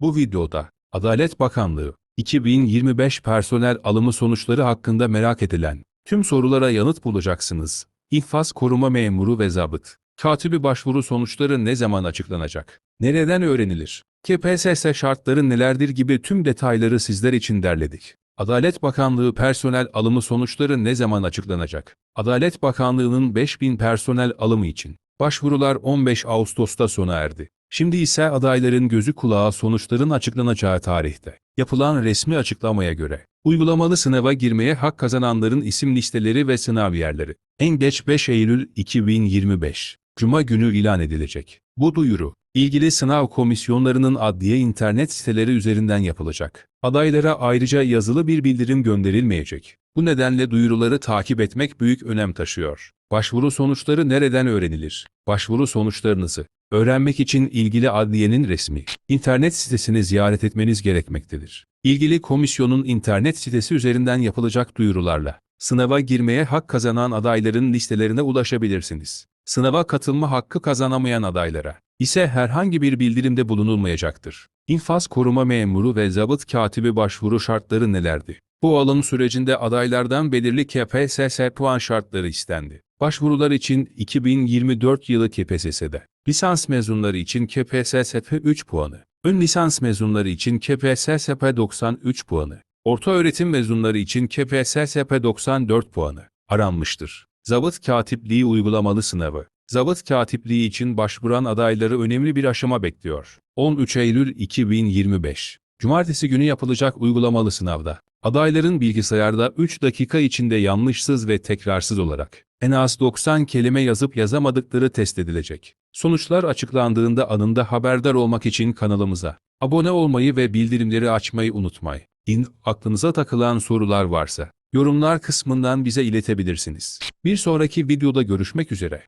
Bu videoda Adalet Bakanlığı 2025 personel alımı sonuçları hakkında merak edilen tüm sorulara yanıt bulacaksınız. İnfaz koruma memuru ve zabıt. Katibi başvuru sonuçları ne zaman açıklanacak? Nereden öğrenilir? KPSS şartları nelerdir gibi tüm detayları sizler için derledik. Adalet Bakanlığı personel alımı sonuçları ne zaman açıklanacak? Adalet Bakanlığı'nın 5000 personel alımı için başvurular 15 Ağustos'ta sona erdi. Şimdi ise adayların gözü kulağı sonuçların açıklanacağı tarihte. Yapılan resmi açıklamaya göre, uygulamalı sınava girmeye hak kazananların isim listeleri ve sınav yerleri en geç 5 Eylül 2025 Cuma günü ilan edilecek. Bu duyuru, ilgili sınav komisyonlarının adliye internet siteleri üzerinden yapılacak. Adaylara ayrıca yazılı bir bildirim gönderilmeyecek. Bu nedenle duyuruları takip etmek büyük önem taşıyor. Başvuru sonuçları nereden öğrenilir? Başvuru sonuçlarınızı öğrenmek için ilgili adliyenin resmi internet sitesini ziyaret etmeniz gerekmektedir. İlgili komisyonun internet sitesi üzerinden yapılacak duyurularla sınava girmeye hak kazanan adayların listelerine ulaşabilirsiniz. Sınava katılma hakkı kazanamayan adaylara ise herhangi bir bildirimde bulunulmayacaktır. İnfaz koruma memuru ve zabıt katibi başvuru şartları nelerdi? Bu alım sürecinde adaylardan belirli KPSS puan şartları istendi. Başvurular için 2024 yılı KPSS'de, lisans mezunları için KPSSP 3 puanı, ön lisans mezunları için KPSSP 93 puanı, orta öğretim mezunları için KPSSP 94 puanı aranmıştır. Zabıt katipliği uygulamalı sınavı. Zabıt katipliği için başvuran adayları önemli bir aşama bekliyor. 13 Eylül 2025 Cumartesi günü yapılacak uygulamalı sınavda, adayların bilgisayarda 3 dakika içinde yanlışsız ve tekrarsız olarak en az 90 kelime yazıp yazamadıkları test edilecek. Sonuçlar açıklandığında anında haberdar olmak için kanalımıza abone olmayı ve bildirimleri açmayı unutmayın. Aklınıza takılan sorular varsa yorumlar kısmından bize iletebilirsiniz. Bir sonraki videoda görüşmek üzere.